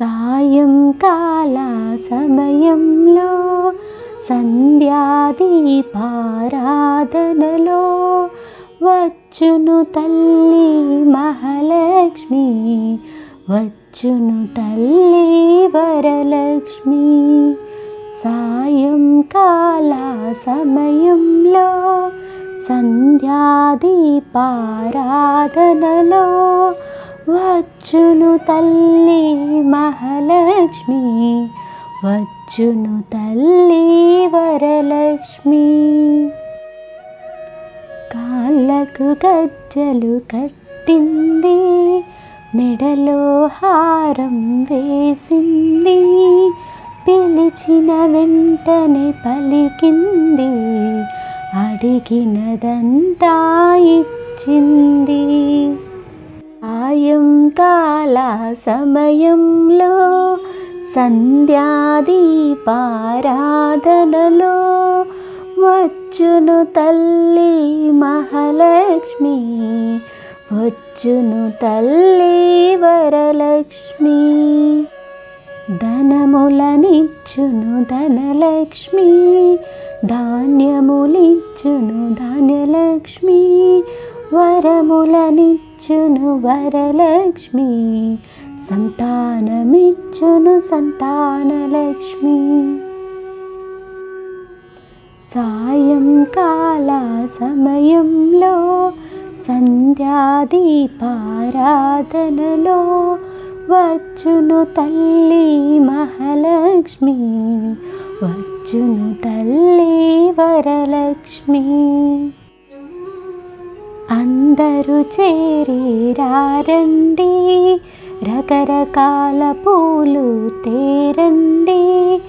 సాయంకాల సమయంలో సంధ్యాదీపారాధనలో వచ్చును తల్లి మహాలక్ష్మి వచ్చును తల్లి వరలక్ష్మి. సాయంకాల సమయంలో సంధ్యాదీపారాధనలో వచ్చును తల్లి మహాలక్ష్మి వచ్చును తల్లి వరలక్ష్మి. కాళ్ళకు గజ్జలు కట్టింది మెడలో హారం వేసింది. పిలిచిన వెంటనే పలికింది అడిగినదంతా ఇచ్చింది. సాయంకాల సమయంలో సంధ్యాదీపారాధనలో వచ్చును తల్లి మహాలక్ష్మి వచ్చును తల్లి వరలక్ష్మి. ధనములనిచ్చును ధనలక్ష్మి ధాన్యములిచ్చును ధాన్యలక్ష్మి సంతానమిచ్చును వరలక్ష్మి సంతానమిచ్చును సంతానలక్ష్మి. సాయంకాల సమయంలో సంధ్యాదీపారాధనలో వచ్చును తల్లి మహాలక్ష్మి వచ్చును తల్లి వరలక్ష్మి. అందరూ చేరి రారండి రకరకాల పూలు తేరండి.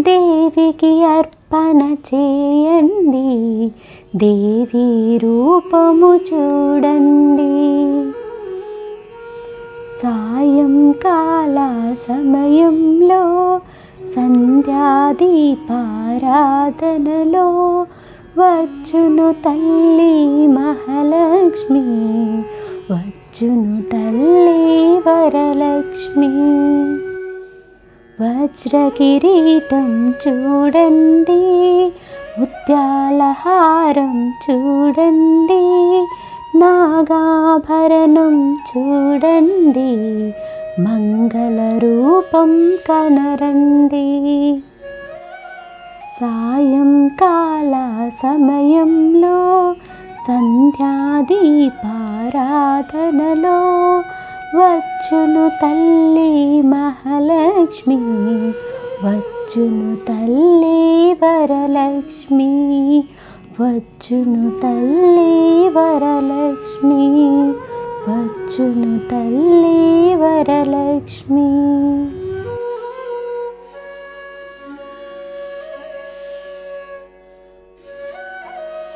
దేవికి అర్పణ చేయండి. దేవి రూపము చూడండి. సాయంకాల సమయంలో సంధ్యాదీపారాధనలో వచ్చును తల్లి లక్ష్మి వచ్చును తల్లి వరలక్ష్మి. వజ్రకిరీటం చూడండి ముత్యాల హారం చూడండి నాగాభరణం చూడండి మంగళ రూపం కనరండి. సాయంకాల సమయంలో సంధ్యాదీపారాధనలో వచ్చును తల్లి మహాలక్ష్మి వచ్చును తల్లి వరలక్ష్మి వచ్చును తల్లి వరలక్ష్మి వచ్చును తల్లి వరలక్ష్మి.